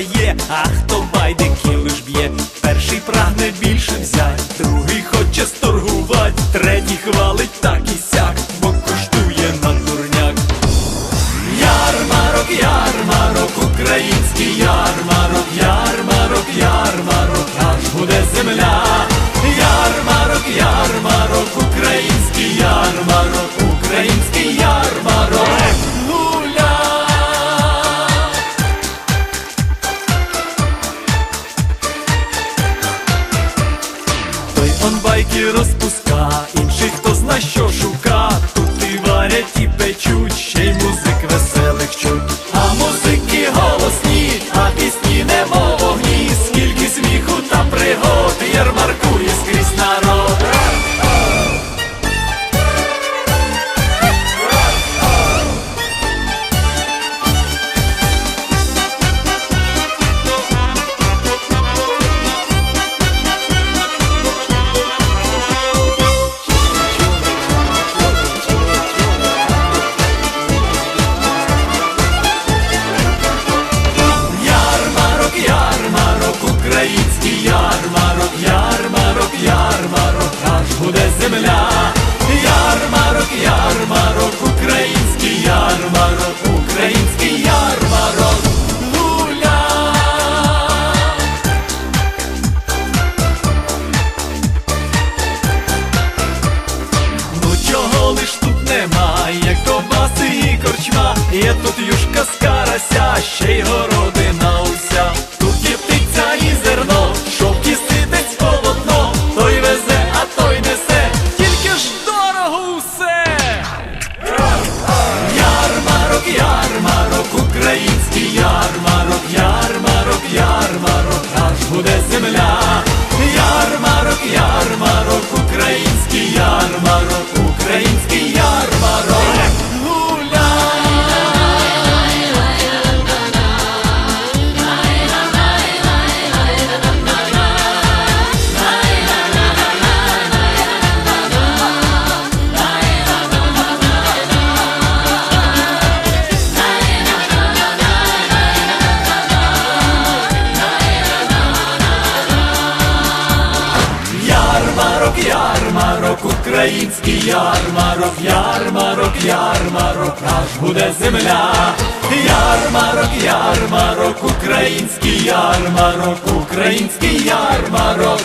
дає, а хто байдики лиш б'є. Перший прагне більше взять, другий хоче сторгувать, третій хвалить так і сяк, бо коштує на дурняк. Ярмарок, ярмарок, український ярмарок, ярмарок, ярмарок, он байки розпуска, інший хто зна що шука. Тут і варять і печуть, є тут юшка з карася, ще й городина український ярмарок, ярмарок, ярмарок, аж буде земля. Ярмарок, ярмарок, український ярмарок, український ярмарок.